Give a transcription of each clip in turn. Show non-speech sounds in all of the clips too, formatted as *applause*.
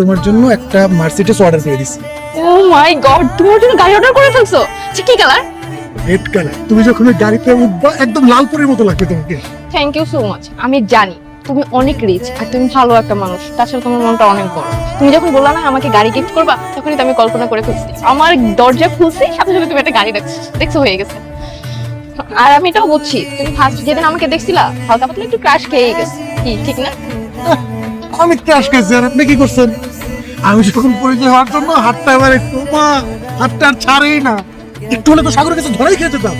তোমার জন্য একটা মার্সিডিজ অর্ডার করে দিছি। ও মাই গড তুমি ওর জন্য গাড়ি অর্ডার করে ফেলছো? আচ্ছা কি কালার রেড কালার তুমি যখন ওই গাড়িতে উঠবা একদম লাল পরের মতো লাগবে তোমাকে। থ্যাংক ইউ সো মাচ আমি জানি তুমি অনেক রিচ আর তুমি ভালো একটা মানুষ। তাছাড়া তোমার মনটা অনেক বড়। তুমি যখন বললা না আমাকে গাড়ি গিফট করবা তখনই তো আমি কল্পনা করে ফেলছি। আমার দরজা খুলছি সাথে সাথে তুমি একটা গাড়ি দেখছ দেখছ হয়ে গেছে। আর আমি এটাও বুঝছি তুমি ফার্স্ট যেদিন আমাকে দেখছিলা হালকা পাতলা একটু ক্রাশ খেয়ে গেছে। কি ঠিক না? *laughs* আমি ক্রাশ খেয়েছি আর আপনি কি করছেন? আমি যখন পরিচয় হওয়ার জন্য হাতটা এবার একটু মা হাতটা আর ছাড়েই না। একটু হলে তো সাগরের কাছে ধরাই খেয়ে যেতাম।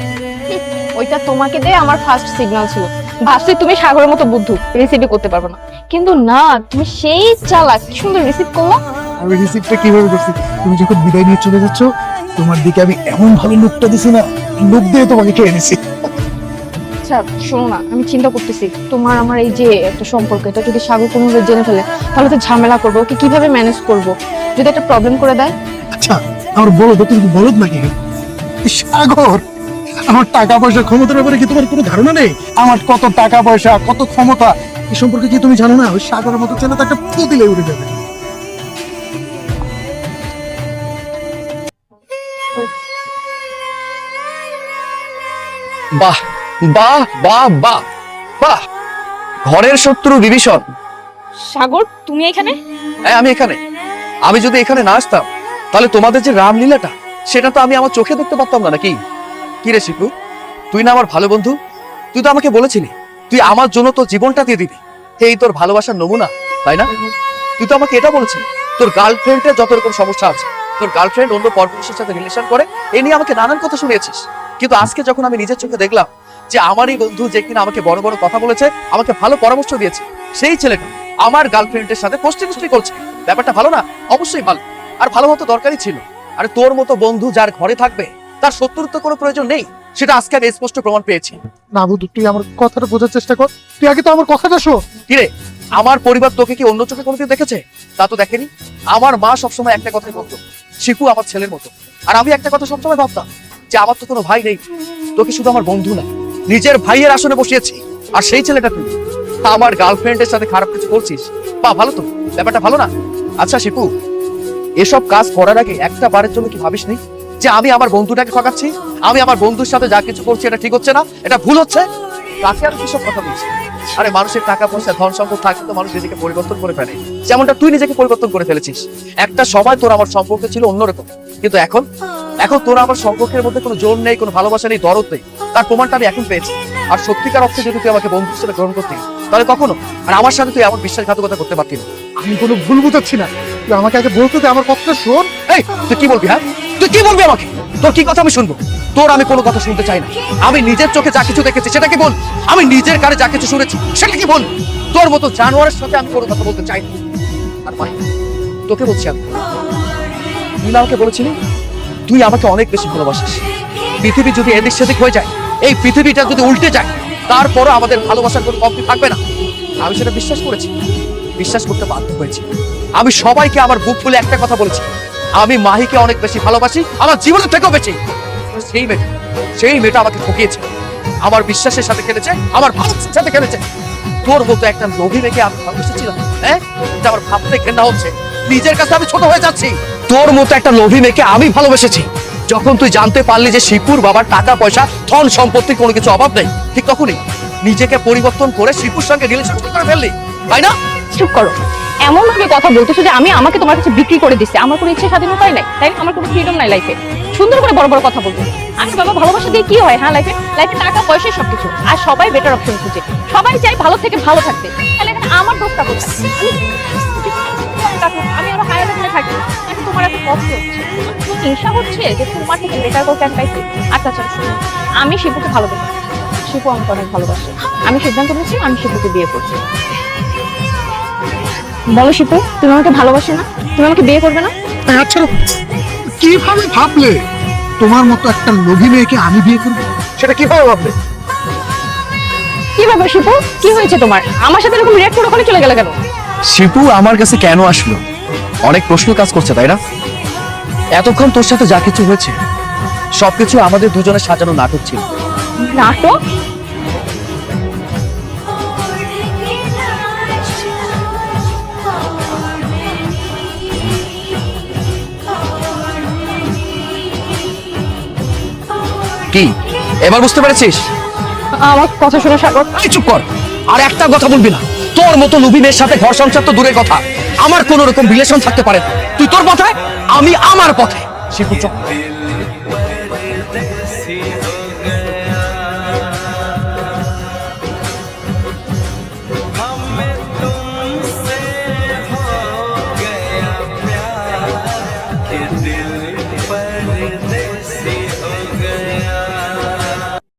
ওইটা তোমাকে দিয়ে আমার ফার্স্ট সিগন্যাল ছিল। ভাবছি তুমি সাগরের মতো বুদ্ধু রিসিভই করতে পারবে না। কিন্তু না তুমি সেই চালাক কি সুন্দর রিসিভ করলা। আমি রিসিপ্টটা কীভাবে করছি? তুমি যখন বিদায় নিয়ে চলে যাচ্ছ তোমার দিকে আমি এমন ভালো লুকটা দিছি না লুক দিয়ে তোমাকে খেয়ে নিছি। আচ্ছা শোনো না আমি চিন্তা করতেছি। তোমার আমার এই যে একটা সম্পর্ক এটা যদি সাগর কোনোভাবে জেনে ফেলে তাহলে তো ঝামেলা করব। ওকে কীভাবে ম্যানেজ করব? যদি একটা প্রবলেম করে দেয়? আচ্ছা আমার বলো তো তুমি কি বলদ নাকি? সাগর আমার টাকা পয়সা ক্ষমতার ব্যাপারে কি তোমার কোনো ধারণা নেই? আমার কত টাকা পয়সা কত ক্ষমতা এই সম্পর্কে কি তুমি জানো না? ওই সাগরের মতো ছেলে তো একটা ফুটো দিলে উড়ে যাবে। বাহ বাহ বাহ বাহ বাহ ঘরের শত্রু বিভীষণ। সাগর তুমি এখানে? হ্যাঁ আমি এখানে। আমি যদি এখানে না আসতাম তাহলে তোমাদের যে রামলীলাটা সেটা তো আমি আমার চোখে দেখতে পারতাম না নাকি? কি রে শিকু তুই না আমার ভালো বন্ধু? তুই তো আমাকে বলেছিলি তুই আমার জন্য তোর জীবনটা দিয়ে দিবি। এই তোর ভালোবাসার নমুনা তাই না? তুই তো আমাকে এটা বলেছিলি তোর গার্লফ্রেন্ডের যত রকম সমস্যা আছে তোর গার্লফ্রেন্ড অন্য পরপুরুষের সাথে রিলেশন করে এ নিয়ে আমাকে নানান কথা শুনিয়েছিস। কিন্তু আজকে যখন আমি নিজের চোখে দেখলাম যে আমারই বন্ধু যে কিনা আমাকে বড় বড় কথা বলেছে আমাকে ভালো পরামর্শ দিয়েছে সেই ছেলেটা আমার গার্লফ্রেন্ডের সাথে পোস্টি পোস্টি করছে। ব্যাপারটা ভালো না? অবশ্যই ভালো। আর ভালো হতো দরকারই ছিল। আর তোর মতো বন্ধু যার ঘরে থাকবে তার শত্রুত্ব কোনো প্রয়োজন নেই। সেটা আজকে আমি স্পষ্ট প্রমাণ পেয়েছি। না বুধু তুই আমার কথাটা বোঝার চেষ্টা কর। তুই আগে তো আমার কথাটা শোন। কিরে আমার পরিবার তোকে কি অন্য চোখে কোনোদিন দেখেছে? তা তো দেখেনি। আমার মা সবসময় একটা কথাই বলতো শিখু আমার ছেলের মতো। আর আমি একটা কথা সবসময় ভাবতাম যে আমার তো কোনো ভাই নেই। তোকে শুধু আমার বন্ধু না। নিজের ভাইয়ের আসনে বসিয়েছি। আর সেই ছেলেটা তুই আমার গার্লফ্রেন্ডের সাথে খারাপ কিছু করছিস? বা ভালো তো? ব্যাপারটা ভালো না? আচ্ছা শিপু এসব কাজ করার আগে একটা বারের জন্য কি ভাবিস নি? যে আমি আমার বন্ধুটাকে ঠকাচ্ছি? আমি আমার বন্ধুর সাথে যা কিছু করছি, এটা ঠিক হচ্ছে না? এটা ভুল হচ্ছে? কাকে আর কিসব কথা বলছি আরে, মানুষের টাকা পয়সা, ধন সম্পদ থাকলে তো মানুষ নিজেকে পরিবর্তন করে ফেলে। যেমনটা তুই নিজেকে পরিবর্তন করে ফেলেছিস। একটা সময় তোর আমার সম্পর্ক ছিল অন্যরকম। কিন্তু এখন এখন তোর আমার সম্পর্কের মধ্যে কোনো জোর নেই কোনো ভালোবাসা নেই দরদ নেই। তার প্রমাণটা আমি এখন পেয়েছি। আর সত্যিকার অর্থে যদি তুই আমাকে বন্ধু হিসেবে গ্রহণ করতি তাহলে কখনো আর আমার সাথে তুই এমন বিশ্বাসঘাতকতা করতে পারতি না। আমি কোনো ভুল বুঝাচ্ছি না। তুই আমাকে আগে বলতে দে আমার কথাটা শোন। এই তুই কি বলবি হ্যাঁ? তুই কি বলবি আমাকে? তোর কি কথা আমি শুনব? তোর আমি কোনো কথা শুনতে চাই না। আমি নিজের চোখে যা কিছু দেখেছি সেটাকে বল? আমি নিজের কানে যা কিছু শুনেছি সেটা কি বল? তোর মতো জানোয়ারের সাথে আমি কোনো কথা বলতে চাই না। আর ভাই তোকে বলছি আমি। তুই না আমাকে বলেছিলি? তুই আমাকে অনেক বেশি ভালোবাসিস। পৃথিবী যদি এদিক সেদিক হয়ে যায়, এই পৃথিবীটা যদি উল্টে যায়, তারপরও আমাদের ভালোবাসার কোনো কমতি থাকবে না। আমি সেটা বিশ্বাস করেছি, বিশ্বাস করতে বাধ্য হয়েছি। আমি সবাইকে আমার বুক খুলে একটা কথা বলেছি, আমি মাহিকে অনেক বেশি ভালোবাসি, আমার জীবনের থেকেও বেশি। সেই মেয়েটা সেই মেয়েটা আমাকে ঠকিয়েছে। আমার বিশ্বাসের সাথে খেলেছে, আমার ভালোবাসার সাথে খেলেছে। তোর মতো একটা লোভী মেয়েকে আমি ভালোবেসেছিলাম হ্যাঁ? এটা আমার ভাবতে ঘেন্না হচ্ছে। নিজের কাছে আমি ছোট হয়ে যাচ্ছি। তোর মতো একটা লোভী মেয়েকে আমি ভালোবেসেছি। যখন তুই জানতে পারলি যে শিপুর বাবার টাকা, পয়সা, ধন সম্পত্তির কোনো কিছু অভাব নেই, ঠিক তখনই নিজেকে পরিবর্তন করে শিপুর সঙ্গে রিলেশন করে ফেললি, তাই না? চুপ করো। এমন ভাবে কথা বলতেছো যে আমি আমাকে তোমার কাছে বিক্রি করে দিচ্ছি। আমার কোনো ইচ্ছে স্বাধীনতাই নাই, তাই আমার কোনো ফ্রিডম নাই লাইফে সুন্দর করে বড় বড় কথা বলতে আমি বাবা, ভালোবাসা দিয়ে কি হয় হ্যাঁ লাইফে লাইফে টাকা, পয়সা, সবকিছু। আর সবাই বেটার অপশন খুঁজে। সবাই চাই ভালো থেকে ভালো থাকতে। তাহলে আমার দোষটা কোথায় আমি- কষ্ট হচ্ছে হিংসা হচ্ছে যে তোমার থেকে বেটার করতে আমি পাইছি। আচ্ছা আচ্ছা আমি শিপুকে ভালোবাসি। শিপু আমাকে অনেক ভালোবাসে। আমি সিদ্ধান্ত নিয়েছি আমি শিপুকে বিয়ে করছি। বলো শিপু তুমি আমাকে ভালোবাসো না? তুমি আমাকে বিয়ে করবে না? আচ্ছা কীভাবে ভাবলে তোমার মতো একটা লোভী মেয়েকে আমি বিয়ে করব? সেটা কীভাবে ভাবলে? কি ব্যাপার শিপু কি হয়েছে তোমার? আমার সাথে এরকম রিয়াক্ট করে ওখানে চলে গেলে কেন? শিপু আমার কাছে কেন আসলো? অনেক প্রশ্ন কাজ করছে তাই না? এতক্ষণ তোর সাথে যা কিছু হয়েছে সবকিছু আমাদের দুজনে সাজানো নাটক ছিল। নাটক? কি? এবার বুঝতে পেরেছিস? আমার কথা শোনা সাগর। চুপ কর। আর একটা কথা বলবি না। তোর মতো লুবি সাথে ঘর সংসার তো দূরের কথা। আমার কোন রকম রিলেশন থাকতে পারে তুই তোর পথে আমি আমার পথে। সে বুঝছ